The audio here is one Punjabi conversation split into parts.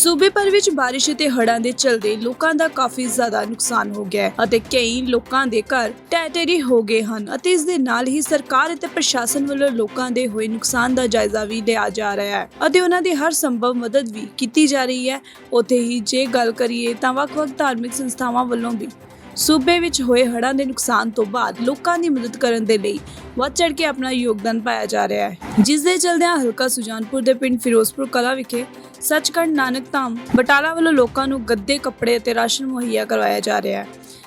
ਸੂਬੇ ਭਰ ਵਿੱਚ ਬਾਰਿਸ਼ ਅਤੇ ਹੜ੍ਹਾਂ ਦੇ ਚਲਦੇ ਲੋਕਾਂ ਦਾ ਕਾਫੀ ਜ਼ਿਆਦਾ ਨੁਕਸਾਨ ਹੋ ਗਿਆ ਹੈ ਅਤੇ ਕਈ ਲੋਕਾਂ ਦੇ ਘਰ ਢਹਿ ਹੋ ਗਏ ਹਨ ਅਤੇ ਇਸ ਦੇ ਨਾਲ ਹੀ ਸਰਕਾਰ ਅਤੇ ਪ੍ਰਸ਼ਾਸਨ ਵੱਲੋਂ ਲੋਕਾਂ ਦੇ ਹੋਏ ਨੁਕਸਾਨ ਦਾ ਜਾਇਜ਼ਾ ਵੀ ਲਿਆ ਜਾ ਰਿਹਾ ਹੈ ਅਤੇ ਉਹਨਾਂ ਦੀ ਹਰ ਸੰਭਵ ਮਦਦ ਵੀ ਕੀਤੀ ਜਾ ਰਹੀ ਹੈ। ਉੱਥੇ ਹੀ ਜੇ ਗੱਲ ਕਰੀਏ ਤਾਂ ਵੱਖ-ਵੱਖ ਧਾਰਮਿਕ ਸੰਸਥਾਵਾਂ ਵੱਲੋਂ ਵੀ ਸੂਬੇ ਵਿੱਚ ਹੋਏ ਹੜ੍ਹਾਂ ਦੇ ਨੁਕਸਾਨ ਤੋਂ ਬਾਅਦ ਲੋਕਾਂ ਦੀ ਮਦਦ ਕਰਨ ਦੇ ਲਈ ਵੱਧ ਚੜ੍ਹ ਕੇ ਆਪਣਾ ਯੋਗਦਾਨ ਪਾਇਆ ਜਾ ਰਿਹਾ ਹੈ। ਜਿਸ ਦੇ ਚਲਦਿਆਂ ਹਲਕਾ ਸੁਜਾਨਪੁਰ ਦੇ ਪਿੰਡ ਫਿਰੋਜ਼ਪੁਰ ਕਲਾ ਵਿਖੇ ਸੱਚਖੰਡ ਨਾਨਕ ਧਾਮ ਬਟਾਲਾ ਵੱਲੋਂ ਲੋਕਾਂ ਨੂੰ ਗੱਦੇ, ਕੱਪੜੇ ਅਤੇ ਰਾਸ਼ਨ ਮੁਹੱਈਆ ਕਰਵਾਇਆ ਜਾ ਰਿਹਾ ਹੈ।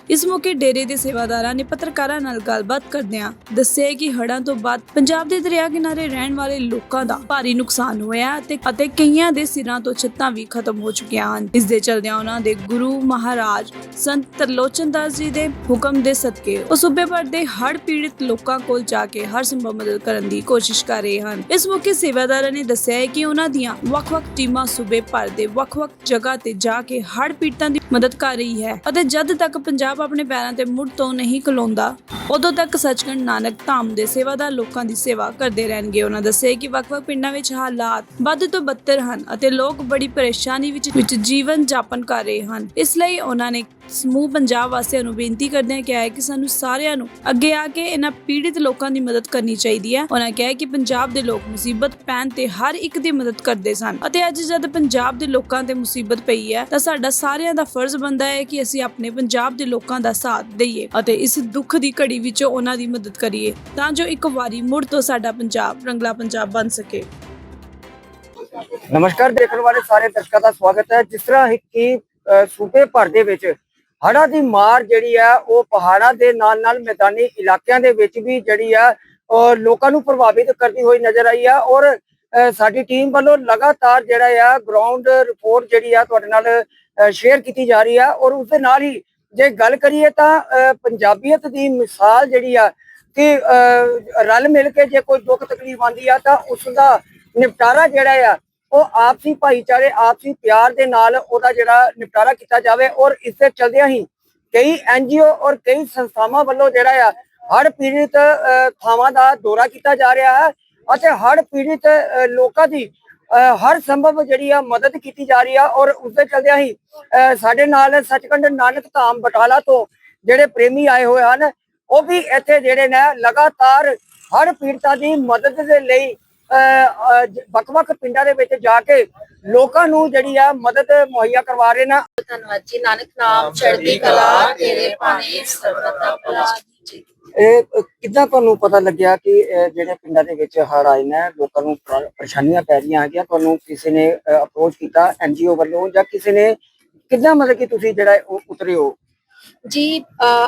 ਇਸ ਮੌਕੇ ਡੇਰੇ ਦੇ ਸੇਵਾਦਾਰਾਂ ਨੇ ਪੱਤਰਕਾਰਾਂ ਨਾਲ ਗੱਲਬਾਤ ਕਰਦਿਆਂ ਦੱਸਿਆ ਕਿ ਹੜ੍ਹਾਂ ਤੋਂ ਬਾਅਦ ਪੰਜਾਬ ਦੇ ਦਰਿਆ ਕਿਨਾਰੇ ਰਹਿਣ ਵਾਲੇ ਲੋਕਾਂ ਦਾ ਭਾਰੀ ਨੁਕਸਾਨ ਹੋਇਆ ਅਤੇ ਅਤੇ ਕਈਆਂ ਦੇ ਸਿਰਾਂ ਤੋਂ ਛੱਤਾਂ ਵੀ ਖਤਮ ਹੋ ਚੁੱਕੀਆਂ ਹਨ। ਇਸ ਦੇ ਚਲਦਿਆਂ ਉਹਨਾਂ ਦੇ ਗੁਰੂ ਮਹਾਰਾਜ ਸੰਤ ਤਰਲੋਚਨ ਦਾਸ ਜੀ ਦੇ ਹੁਕਮ ਦੇ ਸਦਕੇ ਉਹ ਸੂਬੇ ਭਰ ਦੇ ਹੜ੍ਹ ਪੀੜਿਤ ਲੋਕਾਂ ਕੋਲ ਜਾ ਕੇ ਹਰ ਸੰਭਵ ਮਦਦ ਕਰਨ ਦੀ ਕੋਸ਼ਿਸ਼ ਕਰ ਰਹੇ ਹਨ। ਇਸ ਮੌਕੇ ਸੇਵਾਦਾਰਾਂ ਨੇ ਦੱਸਿਆ ਹੈ ਕਿ ਉਹਨਾਂ ਦੀਆਂ ਵੱਖ-ਵੱਖ ਟੀਮਾਂ ਸੂਬੇ ਭਰ ਦੇ ਵੱਖ-ਵੱਖ ਜਗ੍ਹਾ ਤੇ ਜਾ ਕੇ ਹੜ੍ਹ ਪੀੜਤਾਂ ਦੀ ਮਦਦ ਕਰ ਰਹੀ ਹੈ ਅਤੇ ਜਦ ਤੱਕ ਪੰਜਾਬ ਆਪਣੇ ਪੈਰਾਂ ਤੇ ਮੁੜ ਤੋਂ ਨਹੀਂ ਖਲੋਂਦਾ। ਉਦੋਂ ਤੱਕ ਸੱਚਖੰਡ ਨਾਨਕ ਧਾਮ ਦੇ ਸੇਵਾਦਾਰ ਲੋਕਾਂ ਦੀ ਸੇਵਾ ਕਰਦੇ ਰਹਿਣਗੇ। ਉਹਨਾਂ ਦੱਸਿਆ ਕਿ ਵੱਖ-ਵੱਖ ਪਿੰਡਾਂ ਵਿੱਚ ਹਾਲਾਤ ਵੱਧ ਤੋਂ ਬੱਤਰ ਹਨ ਅਤੇ ਲੋਕ ਬੜੀ ਪਰੇਸ਼ਾਨੀ ਵਿੱਚ ਵਿੱਚ ਜੀਵਨ ਜਾਪਨ ਕਰ ਰਹੇ ਹਨ। ਇਸ ਲਈ ਉਹਨਾਂ ਨੇ ਸਮੂਹ ਪੰਜਾਬ ਵਾਸੀਆਂ ਨੂੰ ਬੇਨਤੀ ਕਰਦੇ ਹਾਂ ਕਿਹਾ ਹੈ ਕਿ ਸਾਨੂੰ ਸਾਰਿਆਂ ਨੂੰ ਅੱਗੇ ਆ ਕੇ ਇਹਨਾਂ ਪੀੜਿਤ ਲੋਕਾਂ ਦੀ ਮਦਦ ਕਰਨੀ ਚਾਹੀਦੀ ਹੈ। ਉਹਨਾਂ ਕਿਹਾ ਕਿ ਪੰਜਾਬ ਦੇ ਲੋਕ ਮੁਸੀਬਤ ਪੈਣ ਤੇ ਹਰ ਇੱਕ ਦੀ ਮਦਦ ਕਰਦੇ ਸਨ। ਅਤੇ ਅੱਜ ਜਦ ਪੰਜਾਬ ਦੇ ਲੋਕਾਂ ਤੇ ਮੁਸੀਬਤ ਪਈ ਹੈ, ਤਾਂ ਸਾਡਾ ਸਾਰਿਆਂ ਦਾ ਫਰਜ਼ ਬਣਦਾ ਹੈ ਕਿ ਅਸੀਂ ਆਪਣੇ ਪੰਜਾਬ ਦੇ ਲੋਕਾਂ ਦਾ ਸਾਥ ਦਈਏ ਅਤੇ ਇਸ ਦੁੱਖ ਦੀ ਘੜੀ ਵਿੱਚ ਉਹਨਾਂ ਦੀ ਮਦਦ ਕਰੀਏ। ਤਾਂ ਜੋ ਇੱਕ ਵਾਰੀ ਮੁੜ ਤੋਂ ਸਾਡਾ ਪੰਜਾਬ, ਰੰਗਲਾ ਪੰਜਾਬ ਬਣ ਸਕੇ। ਨਮਸਕਾਰ, ਦੇਖਣ ਵਾਲੇ ਸਾਰੇ ਦਰਸ਼ਕਾਂ ਦਾ ਸਵਾਗਤ ਹੈ। ਜਿਸ ਤਰ੍ਹਾਂ ਕਿ ਸੂਬੇ ਭਰ ਦੇ ਵਿੱਚ ਹੜ੍ਹਾਂ ਦੀ ਮਾਰ ਜਿਹੜੀ ਆ ਉਹ ਪਹਾੜਾਂ ਦੇ ਨਾਲ ਨਾਲ ਮੈਦਾਨੀ ਇਲਾਕਿਆਂ ਦੇ ਵਿੱਚ ਵੀ ਜਿਹੜੀ ਆ ਉਹ ਲੋਕਾਂ ਨੂੰ ਪ੍ਰਭਾਵਿਤ ਕਰਦੀ ਹੋਈ ਨਜ਼ਰ ਆਈ ਆ ਔਰ ਸਾਡੀ ਟੀਮ ਵੱਲੋਂ ਲਗਾਤਾਰ ਜਿਹੜਾ ਆ ਗਰਾਊਂਡ ਰਿਪੋਰਟ ਜਿਹੜੀ ਆ ਤੁਹਾਡੇ ਨਾਲ ਸ਼ੇਅਰ ਕੀਤੀ ਜਾ ਰਹੀ ਆ ਔਰ ਉਸ ਦੇ ਨਾਲ ਹੀ ਜੇ ਗੱਲ ਕਰੀਏ ਤਾਂ ਅ, ਪੰਜਾਬੀਅਤ ਦੀ ਮਿਸਾਲ ਜਿਹੜੀ ਆ ਕਿ ਅ, ਰਲ ਮਿਲ ਕੇ ਜੇ ਕੋਈ ਦੁੱਖ ਤਕਲੀਫ ਆਉਂਦੀ ਆ ਤਾਂ ਉਸ ਦਾ ਨਿਪਟਾਰਾ ਜਿਹੜਾ ਆ ਉਹ ਆਪਸੀ ਭਾਈਚਾਰੇ ਆਪਸੀ ਪਿਆਰ ਦੇ ਨਾਲ ਉਹਦਾ ਜਿਹੜਾ ਨਿਪਟਾਰਾ ਕੀਤਾ ਜਾਵੇ ਔਰ ਇਸ ਦੇ ਚਲਦਿਆਂ ਹੀ ਕਈ ਐਨਜੀਓ ਔਰ ਕਈ ਸੰਸਥਾਵਾਂ ਵੱਲੋਂ ਜਿਹੜਾ ਆ ਹੜ੍ਹ ਪੀੜਿਤ ਥਾਵਾਂ ਦਾ ਦੌਰਾ ਕੀਤਾ ਜਾ ਰਿਹਾ ਹੈ ਅਤੇ ਹੜ੍ਹ ਪੀੜਿਤ ਲੋਕਾਂ ਦੀ ਅ, ਹਰ ਸੰਭਵ ਜਿਹੜੀ ਆ ਮਦਦ ਕੀਤੀ ਜਾ ਰਹੀ ਆ ਔਰ ਉਸ ਦੇ ਚਲਦਿਆਂ ਹੀ ਅ, ਸਾਡੇ ਨਾਲ ਸੱਚਖੰਡ ਨਾਨਕ ਧਾਮ ਬਟਾਲਾ ਤੋਂ ਜਿਹੜੇ ਪ੍ਰੇਮੀ ਆਏ ਹੋਏ ਹਨ ਉਹ ਵੀ ਇੱਥੇ ਜਿਹੜੇ ਨੇ ਲਗਾਤਾਰ ਹਰ ਪੀੜਤਾਂ ਦੀ ਮਦਦ ਦੇ ਲਈ ਵੱਖ-ਵੱਖ ਪਿੰਡਾਂ ਦੇ ਵਿੱਚ ਜਾ ਕੇ ਲੋਕਾਂ ਨੂੰ ਜਿਹੜੀ ਆ ਮਦਦ ਮੁਹੱਈਆ ਕਰਵਾ ਰਹੇ ਨੇ। ਧੰਨਵਾਦ ਜੀ। ਨਾਨਕ ਨਾਮ ਚੜ੍ਹਦੀ ਕਲਾ ਤੇਰੇ ਪਾਣੀ ਸਰਬਤਾ ਭਲਾ ਜੀ ਇਹ ਕਿੱਦਾਂ ਤੁਹਾਨੂੰ ਪਤਾ ਲੱਗਿਆ ਕਿ ਜਿਹੜੇ ਪਿੰਡਾਂ ਦੇ ਵਿੱਚ ਹੜ੍ਹ ਆਏ ਨੇ ਲੋਕਾਂ ਨੂੰ ਪਰ- ਪਰੇਸ਼ਾਨੀਆਂ ਪੈ ਰਹੀਆਂ ਹੈਗੀਆਂ ਤੁਹਾਨੂੰ ਕਿਸੇ ਨੇ ਅਪਰੋਚ ਕੀਤਾ ਐਨਜੀਓ ਵੱਲੋਂ ਜਾਂ ਕਿਸੇ ਨੇ? ਕਿੱਦਾਂ ਮਤਲਬ ਕਿ ਤੁਸੀਂ ਜਿਹੜਾ ਉਹ ਉਤਰੇ ਹੋ? ਜੀ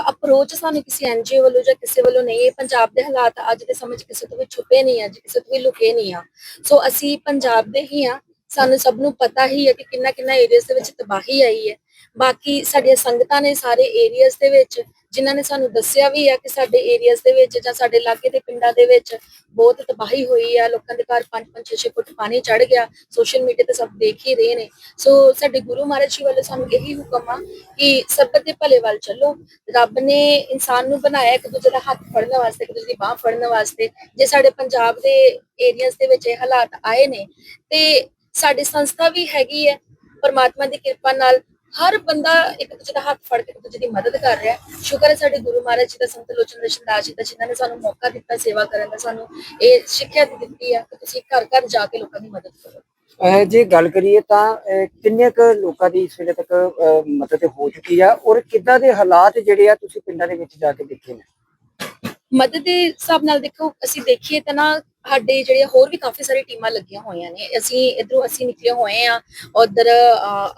ਅਪਰੋਚ ਸਾਨੂੰ ਕਿਸੇ ਐਨਜੀਓ ਵੱਲੋਂ ਜਾਂ ਕਿਸੇ ਵੱਲੋਂ ਨਹੀਂ, ਇਹ ਪੰਜਾਬ ਦੇ ਹਾਲਾਤ ਅੱਜ ਦੇ ਸਮੇਂ 'ਚ ਕਿਸੇ ਤੋਂ ਵੀ ਛੁਪੇ ਨਹੀਂ ਆ, ਜੀ, ਕਿਸੇ ਤੋਂ ਵੀ ਲੁਕੇ ਨਹੀਂ ਆ। ਸੋ ਅਸੀਂ ਪੰਜਾਬ ਦੇ ਹੀ ਆ ਸਾਨੂੰ ਸਭ ਨੂੰ ਪਤਾ ਹੀ ਹੈ ਕਿ ਕਿੰਨਾ ਕਿੰਨਾ ਏਰੀਆਸ ਦੇ ਵਿੱਚ ਤਬਾਹੀ ਆਈ ਹੈ। ਬਾਕੀ ਸਾਡੀਆਂ ਸੰਗਤਾਂ ਨੇ ਸਾਰੇ ਏਰੀਆਸ ਦੇ ਵਿੱਚ, ਜਿਨ੍ਹਾਂ ਨੇ ਸਾਨੂੰ ਦੱਸਿਆ ਵੀ ਆ ਕਿ ਸਾਡੇ ਏਰੀਆਸ ਦੇ ਵਿੱਚ ਜਾਂ ਸਾਡੇ ਇਲਾਕੇ ਦੇ ਪਿੰਡਾਂ ਦੇ ਵਿੱਚ ਬਹੁਤ ਤਬਾਹੀ ਹੋਈ ਆ। ਲੋਕਾਂ ਦੇ ਘਰ 5-5 6 ਫੁੱਟ ਪਾਣੀ ਚੜ ਗਿਆ। ਸੋਸ਼ਲ ਮੀਡੀਆ ਤੇ ਸਭ ਦੇਖ ਹੀ ਰਹੇ ਨੇ। ਸੋ ਸਾਡੇ ਗੁਰੂ ਮਹਾਰਾਜ ਜੀ ਵੱਲੋਂ ਸਾਨੂੰ ਇਹੀ ਹੁਕਮ ਆ ਕਿ ਸਭ ਦੇ ਭਲੇ ਵੱਲ ਚੱਲੋ। ਰੱਬ ਨੇ ਇਨਸਾਨ ਨੂੰ ਬਣਾਇਆ ਇੱਕ ਦੂਜੇ ਦਾ ਹੱਥ ਫੜਨ ਵਾਸਤੇ, ਇੱਕ ਦੂਜੇ ਦੀ ਬਾਹ ਫੜਨ ਵਾਸਤੇ। ਜੇ ਸਾਡੇ ਪੰਜਾਬ ਦੇ ਏਰੀਆਸ ਦੇ ਵਿੱਚ ਇਹ ਹਾਲਾਤ ਆਏ ਨੇ, ਤੇ ਸਾਡੀ ਸੰਸਥਾ ਵੀ ਹੈਗੀ ਹੈ ਪਰਮਾਤਮਾ ਦੀ ਕਿਰਪਾ ਨਾਲ ਹਰ ਬੰਦਾ ਇੱਕ ਦੂਜੇ ਦਾ ਹੱਥ ਫੜ ਕੇ ਇੱਕ ਦੂਜੇ ਦੀ ਮਦਦ ਕਰ ਰਿਹਾ ਹੈ। ਸ਼ੁਕਰ ਹੈ ਸਾਡੇ ਗੁਰੂ ਮਹਾਰਾਜ ਜੀ ਦਾ ਸੰਤ ਲੋਚਨ ਦਰਸ਼ਨ ਦਾਸ ਜੀ ਦਾ ਜਿਨ੍ਹਾਂ ਨੇ ਸਾਨੂੰ ਮੌਕਾ ਦਿੱਤਾ ਸੇਵਾ ਕਰਨ ਦਾ ਸਾਨੂੰ ਇਹ ਸਿੱਖਿਆ ਦਿੱਤੀ ਆ ਕਿ ਤੁਸੀਂ ਘਰ ਘਰ ਜਾ ਕੇ ਲੋਕਾਂ ਦੀ ਮਦਦ ਕਰੋ। ਜੇ ਗੱਲ ਕਰੀਏ ਤਾਂ ਕਿੰਨੇ ਕੁ ਲੋਕਾਂ ਦੀ ਇਸ ਵੇਲੇ ਤੱਕ ਮਦਦ ਹੋ ਚੁੱਕੀ ਆ ਔਰ ਕਿੱਦਾਂ ਦੇ ਹਾਲਾਤ ਜਿਹੜੇ ਆ ਤੁਸੀਂ ਪਿੰਡਾਂ ਦੇ ਵਿੱਚ ਜਾ ਕੇ ਦੇਖੇ ਨੇ? ਮਦਦ ਦੇ ਹਿਸਾਬ ਨਾਲ ਦੇਖੋ ਅਸੀਂ ਦੇਖੀਏ ਤਾਂ ਨਾ ਸਾਡੇ ਜਿਹੜੇ ਹੋਰ ਵੀ ਕਾਫੀ ਸਾਰੀ ਟੀਮਾਂ ਲੱਗੀਆਂ ਹੋਈਆਂ ਨੇ, ਅਸੀਂ ਇਧਰੋਂ ਅਸੀਂ ਨਿਕਲੇ ਹੋਏ ਆ ਉਧਰ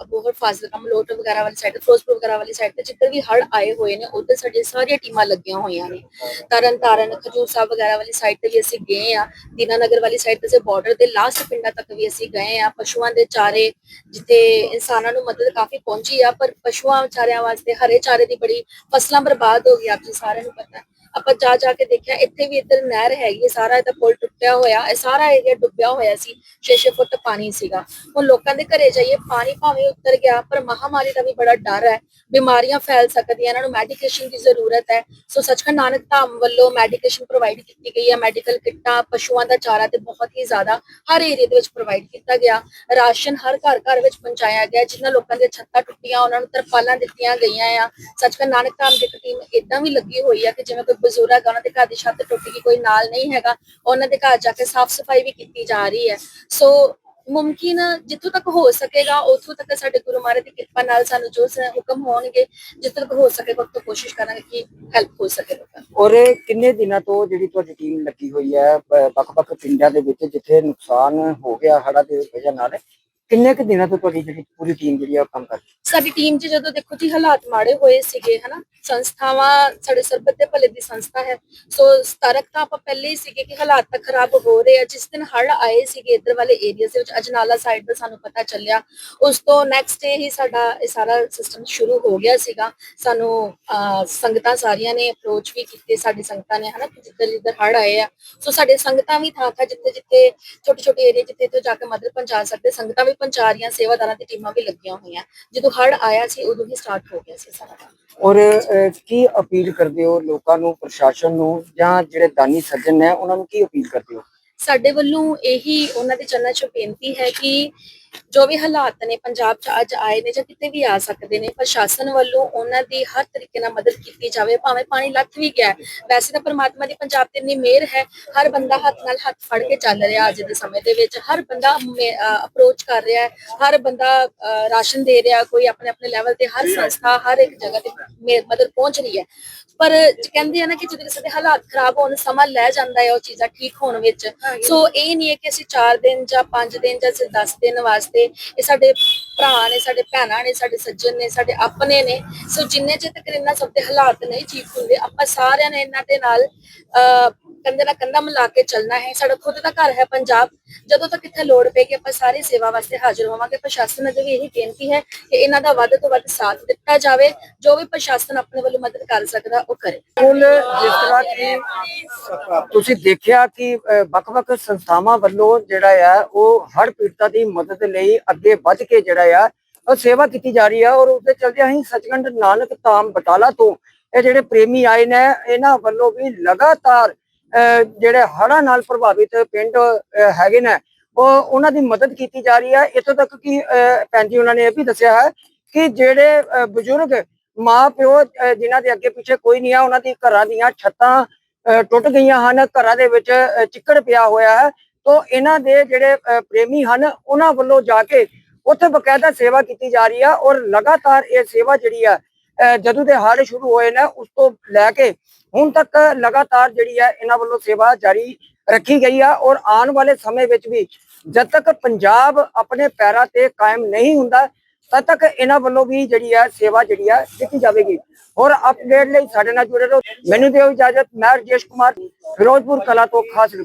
ਅਬੋਹਰ ਫਾਜ਼ਿਲਕਾ, ਮਲੋਟ ਵਗੈਰਾ ਵਾਲੀ ਸਾਈਡ ਫਿਰੋਜ਼ਪੁਰ ਵਗੈਰਾ ਵਾਲੀ ਸਾਈਡ ਤੇ ਜਿੱਧਰ ਵੀ ਹੜ ਆਏ ਹੋਏ ਨੇ, ਉਧਰ ਸਾਡੀਆਂ ਸਾਰੀਆਂ ਟੀਮਾਂ ਲੱਗੀਆਂ ਹੋਈਆਂ ਨੇ। ਤਰਨ ਤਾਰਨ, ਖਜੂਰ ਸਾਹਿਬ ਵਗੈਰਾ ਵਾਲੀ ਸਾਈਡ ਤੇ ਵੀ ਅਸੀਂ ਗਏ ਆ ਦੀਨਾਨਗਰ ਵਾਲੀ ਸਾਈਡ ਤੇ ਬਾਰਡਰ ਦੇ ਲਾਸਟ ਪਿੰਡਾਂ ਤੱਕ ਵੀ ਅਸੀਂ ਗਏ ਆ ਪਸ਼ੂਆਂ ਦੇ ਚਾਰੇ, ਜਿੱਥੇ ਇਨਸਾਨਾਂ ਨੂੰ ਮਦਦ ਕਾਫੀ ਪਹੁੰਚੀ ਆ, ਪਰ ਪਸ਼ੂਆਂ ਚਾਰਿਆਂ ਵਾਸਤੇ ਹਰੇ ਚਾਰੇ ਦੀ ਬੜੀ ਫਸਲਾਂ ਬਰਬਾਦ ਹੋ ਗਈ ਆਪ ਜੀ ਸਾਰਿਆਂ ਨੂੰ ਪਤਾ। ਆਪਾਂ ਜਾ ਜਾ ਕੇ ਦੇਖਿਆ, ਇੱਥੇ ਵੀ ਇੱਧਰ ਨਹਿਰ ਹੈਗੀ ਹੈ, ਸਾਰਾ ਇਹਦਾ ਪੁਲ ਟੁੱਟਿਆ ਹੋਇਆ, ਇਹ ਸਾਰਾ ਏਰੀਆ ਡੁੱਬਿਆ ਹੋਇਆ ਸੀ 6-6 ਫੁੱਟ ਪਾਣੀ ਸੀਗਾ। ਹੁਣ ਲੋਕਾਂ ਦੇ ਘਰੇ ਜਾਈਏ, ਪਾਣੀ ਭਾਵੇਂ ਉੱਤਰ ਗਿਆ, ਪਰ ਮਹਾਮਾਰੀ ਦਾ ਵੀ ਬੜਾ ਡਰ ਹੈ। ਬਿਮਾਰੀਆਂ ਫੈਲ ਸਕਦੀਆਂ, ਇਹਨਾਂ ਨੂੰ ਮੈਡੀਕੇਸ਼ਨ ਦੀ ਜ਼ਰੂਰਤ ਹੈ। ਸੋ ਸੱਚਖੰਡ ਨਾਨਕ ਧਾਮ ਵੱਲੋਂ ਮੈਡੀਕੇਸ਼ਨ ਪ੍ਰੋਵਾਈਡ ਕੀਤੀ ਗਈ ਹੈ। ਮੈਡੀਕਲ ਕਿੱਟਾਂ, ਪਸ਼ੂਆਂ ਦਾ ਚਾਰਾ ਤੇ ਬਹੁਤ ਹੀ ਜ਼ਿਆਦਾ ਹਰ ਏਰੀਆ ਦੇ ਵਿੱਚ ਪ੍ਰੋਵਾਈਡ ਕੀਤਾ ਗਿਆ। ਰਾਸ਼ਨ ਹਰ ਘਰ ਘਰ ਵਿੱਚ ਪਹੁੰਚਾਇਆ ਗਿਆ ਜਿਨ੍ਹਾਂ ਲੋਕਾਂ ਦੀਆਂ ਛੱਤਾਂ ਟੁੱਟੀਆਂ, ਉਹਨਾਂ ਨੂੰ ਤਰਪਾਲਾਂ ਦਿੱਤੀਆਂ ਗਈਆਂ ਆ। ਸੱਚਖੰਡ ਨਾਨਕ ਧਾਮ ਦੀ ਇੱਕ ਟੀਮ ਇਦਾਂ ਵੀ ਲੱਗੀ ਹੋਈ ਆ ਕਿ ਜਿਵੇਂ ਕੋਈ ਬਜ਼ੁਰਗ ਉਹਨਾਂ ਦੇ ਘਰ ਦੀ ਛੱਤ ਟੁੱਟ ਗਈ, ਕੋਈ ਨਾਲ ਨਹੀਂ ਹੈਗਾ। ਉਹਨਾਂ ਦੇ ਘਰ ਜਾ ਕੇ ਸਾਫ਼ ਸਫ਼ਾਈ ਵੀ ਕੀਤੀ ਜਾ ਰਹੀ ਹੈ। ਸੋ ਮੁਮਕਿਨ ਜਿੱਥੋਂ ਤੱਕ ਹੋ ਸਕੇਗਾ, ਉਥੋਂ ਤੱਕ ਸਾਡੇ ਗੁਰੂ ਮਹਾਰਾਜ ਦੀ ਕਿਰਪਾ ਨਾਲ ਸਾਨੂੰ ਜੋ ਹੁਕਮ ਹੋਣਗੇ, ਜਿੱਥੇ ਤੱਕ ਹੋ ਸਕੇਗਾ ਉੱਥੇ ਕੋਸ਼ਿਸ਼ ਕਰਾਂਗੇ ਕਿ ਹੈਲਪ ਹੋ ਸਕੇ ਲੋਕਾਂ ਔਰ ਕਿੰਨੇ ਦਿਨਾਂ ਤੋਂ ਜਿਹੜੀ ਤੁਹਾਡੀ ਟੀਮ ਲੱਗੀ ਹੋਈ ਹੈ ਵੱਖ-ਵੱਖ ਪਿੰਡਾਂ ਦੇ ਵਿੱਚ, ਜਿੱਥੇ ਨੁਕਸਾਨ ਹੋ ਗਿਆ ਹੜ੍ਹਾਂ ਦੇ ਵਜ੍ਹਾ ਨਾਲ? ਕਿੰਨੇ ਕੁ ਦਿਨਾਂ ਤੋਂ ਤੁਹਾਡੀ ਜਿਹੜੀ ਪੂਰੀ ਟੀਮ ਜਿਹੜੀ ਆ ਉਹ ਕੰਮ ਕਰ ਰਹੀ ਸਾਡੀ ਟੀਮ 'ਚ ਜਦੋਂ ਦੇਖੋ ਜੀ ਹਾਲਾਤ ਮਾੜੇ ਹੋਏ ਸੀਗੇ ਹਨਾ? ਸੰਸਥਾਵਾਂ ਸਾਡੇ ਸਰਬੱਤ ਦੇ ਭਲੇ ਦੀ ਸੰਸਥਾ ਹੈ। ਸੋ ਸਤਰਕ ਤਾਂ ਆਪਾਂ ਪਹਿਲੇ ਹੀ ਸੀਗੇ ਕਿ ਹਾਲਾਤ ਤਾਂ ਖਰਾਬ ਹੋ ਰਹੇ ਆ। ਜਿਸ ਦਿਨ ਹੜ੍ਹ ਆਏ ਸੀਗੇ ਇੱਧਰ ਵਾਲੇ ਏਰੀਆ ਦੇ ਵਿੱਚ ਅਜਨਾਲਾ ਸਾਈਡ ਦਾ ਸਾਨੂੰ ਪਤਾ ਚੱਲਿਆ। ਉਸ ਤੋਂ ਨੈਕਸਟ ਡੇ ਹੀ ਸਾਡਾ ਇਹ ਸਾਰਾ ਸਿਸਟਮ ਸ਼ੁਰੂ ਹੋ ਗਿਆ ਸੀਗਾ। ਸਾਨੂੰ ਅਹ, ਸੰਗਤਾਂ ਸਾਰੀਆਂ ਨੇ ਅਪਰੋਚ ਵੀ ਕੀਤੇ ਸਾਡੀ ਸੰਗਤਾਂ ਨੇ ਹਨਾ? ਕਿ ਜਿੱਧਰ ਜਿੱਧਰ ਹੜ੍ਹ ਆਏ ਆ। ਸੋ ਸਾਡੇ ਸੰਗਤਾਂ ਵੀ ਥਾਂ ਥਾਂ ਜਿੱਥੇ ਜਿੱਥੇ ਛੋਟੇ ਛੋਟੇ ਏਰੀਆ ਜਿੱਥੇ ਤੋਂ ਜਾ ਕੇ ਮਦਦ ਪਹੁੰਚਾ ਸਕਦੇ ਸੰਗਤਾਂ ਵੀ ਪਹੁੰਚਾ ਰਹੀਆਂ ਸੇਵਾਦਾਰਾਂ ਦੀ ਟੀਮਾਂ ਵੀ ਲੱਗੀਆਂ ਹੋਈਆਂ। ਜਦੋਂ ਹੜ੍ਹ ਆਇਆ ਸੀ ਉਦੋਂ ਹੀ ਸਟਾਰਟ ਹੋ ਗਿਆ ਸੀ ਸਾਰਾ ਕੰਮ। ਔਰ ਅਹ, ਕੀ ਅਪੀਲ ਕਰਦੇ ਹੋ ਲੋਕਾਂ ਨੂੰ ਪ੍ਰਸ਼ਾਸਨ ਨੂੰ ਜਾਂ ਜਿਹੜੇ ਦਾਨੀ ਸੱਜਣ ਨੇ ਉਹਨਾਂ ਨੂੰ ਕੀ ਅਪੀਲ ਕਰਦੇ ਹੋ? ਸਾਡੇ ਵੱਲੋਂ ਇਹੀ ਉਹਨਾਂ ਦੇ ਚਰਨਾਂ 'ਚ ਬੇਨਤੀ ਹੈ ਕਿ ਜੋ ਵੀ ਹਾਲਾਤ ਨੇ ਪੰਜਾਬ 'ਚ ਅੱਜ ਆਏ ਨੇ ਜਾਂ ਕਿਤੇ ਵੀ ਆ ਸਕਦੇ ਨੇ ਪ੍ਰਸ਼ਾਸਨ ਵੱਲੋਂ ਉਹਨਾਂ ਦੀ ਹਰ ਤਰੀਕੇ ਨਾਲ ਮਦਦ ਕੀਤੀ ਜਾਵੇ ਭਾਵੇਂ ਪਾਣੀ ਲੱਥ ਵੀ ਗਿਆ। ਵੈਸੇ ਤਾਂ ਪ੍ਰਮਾਤਮਾ ਦੀ ਪੰਜਾਬ ਤੇ ਇੰਨੀ ਮਿਹਰ ਹੈ ਹਰ ਬੰਦਾ ਹੱਥ ਨਾਲ ਹੱਥ ਫੜ ਕੇ ਚੱਲ ਰਿਹਾ ਅੱਜ ਦੇ ਸਮੇਂ ਦੇ ਵਿੱਚ। ਹਰ ਬੰਦਾ ਅਪਰੋਚ ਕਰ ਰਿਹਾ ਹੈ ਹਰ ਬੰਦਾ ਰਾਸ਼ਨ ਦੇ ਰਿਹਾ ਕੋਈ ਆਪਣੇ ਆਪਣੇ ਲੈਵਲ ਤੇ ਹਰ ਸੰਸਥਾ ਹਰ ਇੱਕ ਜਗ੍ਹਾ ਤੇ ਮਦਦ ਪਹੁੰਚ ਰਹੀ ਹੈ। ਪਰ ਕਹਿੰਦੇ ਆ ਨਾ ਕਿ ਜਦੋਂ ਕਿਸੇ ਦੇ ਹਾਲਾਤ ਖਰਾਬ ਹੋਣ ਸਮਾਂ ਲੈ ਜਾਂਦਾ ਹੈ ਉਹ ਚੀਜ਼ਾਂ ਠੀਕ ਹੋਣ ਵਿੱਚ। ਸੋ ਇਹ ਨਹੀਂ ਹੈ ਕਿ ਅਸੀਂ 4 ਦਿਨ ਜਾਂ 5 ਦਿਨ ਜਾਂ ਸਿਰ 10 ਦਿਨ ਵਾਸਤੇ ਵਾਸਤੇ। ਇਹ ਸਾਡੇ ਭਰਾ ਨੇ, ਸਾਡੇ ਭੈਣਾਂ ਨੇ, ਸਾਡੇ ਸੱਜਣ ਨੇ, ਸਾਡੇ ਆਪਣੇ ਨੇ। ਸੋ ਜਿੰਨੇ ਚਿਰ ਤੱਕ ਇਹਨਾਂ ਸਭ ਦੇ ਹਾਲਾਤ ਨਹੀਂ ਠੀਕ ਹੁੰਦੇ, ਆਪਾਂ ਸਾਰਿਆਂ ਨੇ ਇਹਨਾਂ ਦੇ ਨਾਲ, ਅਹ ਕੰਧੇ ਨਾਲ ਕੰਧਾ ਮਿਲਾ ਕੇ ਚੱਲਣਾ ਹੈ। ਸਾਡਾ ਖੁਦ ਦਾ ਘਰ ਹੈ ਪੰਜਾਬ। ਜਦੋਂ ਤੱਕ ਇੱਥੇ ਲੋੜ ਪਏਗੀ ਆਪਾਂ ਸਾਰੀ ਸੇਵਾ ਵਾਸਤੇ ਹਾਜ਼ਰ ਹੋਵਾਂਗੇ। ਪ੍ਰਸ਼ਾਸਨ ਅੱਗੇ ਵੀ ਇਹੀ ਬੇਨਤੀ ਹੈ ਕਿ ਇਹਨਾਂ ਦਾ ਵੱਧ ਤੋਂ ਵੱਧ ਸਾਥ ਦਿੱਤਾ ਜਾਵੇ। ਜੋ ਵੀ ਪ੍ਰਸ਼ਾਸਨ ਆਪਣੇ ਵੱਲੋਂ ਮਦਦ ਕਰ ਸਕਦਾ, ਉਹ ਕਰੇ। ਹੁਣ ਜਿਸ ਤਰ੍ਹਾਂ ਕਿ ਤੁਸੀਂ ਦੇਖਿਆ ਕਿ ਵੱਖ-ਵੱਖ ਸੰਸਥਾਵਾਂ ਵੱਲੋਂ ਜਿਹੜਾ ਆ, ਉਹ ਹੜ੍ਹ ਪੀੜਤਾਂ ਦੀ ਮਦਦ ਲਈ ਅੱਗੇ ਵੱਧ ਕੇ ਜਿਹੜਾ ਆ, ਉਹ ਸੇਵਾ ਕੀਤੀ ਜਾ ਰਹੀ ਹੈ ਔਰ ਉਸਦੇ ਚਲਦੇ ਅਸੀਂ ਸਚਖੰਡ ਨਾਨਕ ਧਾਮ ਬਟਾਲਾ ਤੋਂ ਇਹ ਜਿਹੜੇ ਪ੍ਰੇਮੀ ਆਏ ਨੇ, ਇਹਨਾਂ ਵੱਲੋਂ ਵੀ ਲਗਾਤਾਰ ਜਿਹੜੇ ਹੜ੍ਹਾਂ ਨਾਲ ਪ੍ਰਭਾਵਿਤ ਪਿੰਡ ਹੈਗੇ ਨੇ ਉਹ ਉਹਨਾਂ ਦੀ ਮਦਦ ਕੀਤੀ ਜਾ ਰਹੀ ਹੈ। ਇੱਥੋਂ ਤੱਕ ਕਿ ਅਹ, ਭੈਣ ਜੀ ਉਹਨਾਂ ਨੇ ਇਹ ਵੀ ਦੱਸਿਆ ਹੈ ਕਿ ਜਿਹੜੇ ਬਜ਼ੁਰਗ ਮਾਂ ਪਿਓ ਅਹ, ਜਿਨ੍ਹਾਂ ਦੇ ਅੱਗੇ ਪਿੱਛੇ ਕੋਈ ਨਹੀਂ ਆ ਉਹਨਾਂ ਦੀ ਘਰਾਂ ਦੀਆਂ ਛੱਤਾਂ ਅਹ, ਟੁੱਟ ਗਈਆਂ ਹਨ ਘਰਾਂ ਦੇ ਵਿੱਚ ਚਿੱਕੜ ਪਿਆ ਹੋਇਆ ਹੈ। ਤੋਂ ਇਹਨਾਂ ਦੇ ਜਿਹੜੇ ਪ੍ਰੇਮੀ ਹਨ ਉਹਨਾਂ ਵੱਲੋਂ ਜਾ ਕੇ ਉੱਥੇ ਬਕਾਇਦਾ ਸੇਵਾ ਕੀਤੀ ਜਾ ਰਹੀ ਆ ਔਰ ਲਗਾਤਾਰ ਇਹ ਸੇਵਾ ਜਿਹੜੀ ਆ ਅਹ, ਜਦੋਂ ਦੇ ਹੜ੍ਹ ਸ਼ੁਰੂ ਹੋਏ ਨੇ ਉਸ ਤੋਂ ਲੈ ਕੇ ਹੁਣ ਤੱਕ ਲਗਾਤਾਰ ਜਿਹੜੀ ਹੈ ਇਹਨਾਂ ਵੱਲੋਂ ਸੇਵਾ ਜਾਰੀ ਰੱਖੀ ਗਈ ਆ ਔਰ ਆਉਣ ਵਾਲੇ ਸਮੇਂ ਵਿੱਚ ਵੀ ਜਦ ਤੱਕ ਪੰਜਾਬ ਆਪਣੇ ਪੈਰਾਂ ਤੇ ਕਾਇਮ ਨਹੀਂ ਹੁੰਦਾ, ਤਦ ਤੱਕ ਇਹਨਾਂ ਵੱਲੋਂ ਵੀ ਜਿਹੜੀ ਹੈ ਸੇਵਾ ਜਿਹੜੀ ਹੈ ਦਿੱਤੀ ਜਾਵੇਗੀ। ਔਰ ਅਪਡੇਟ ਲਈ ਸਾਡੇ ਨਾਲ ਜੁੜੇ ਰਹੋ। ਮੈਨੂੰ ਦਿਓ ਇਜਾਜ਼ਤ, ਮੈਂ ਰਜੇਸ਼ ਕੁਮਾਰ, ਫਿਰੋਜ਼ਪੁਰ ਕਲਾ ਤੋਂ ਖਾਸ ਰਿਪੋਰਟ।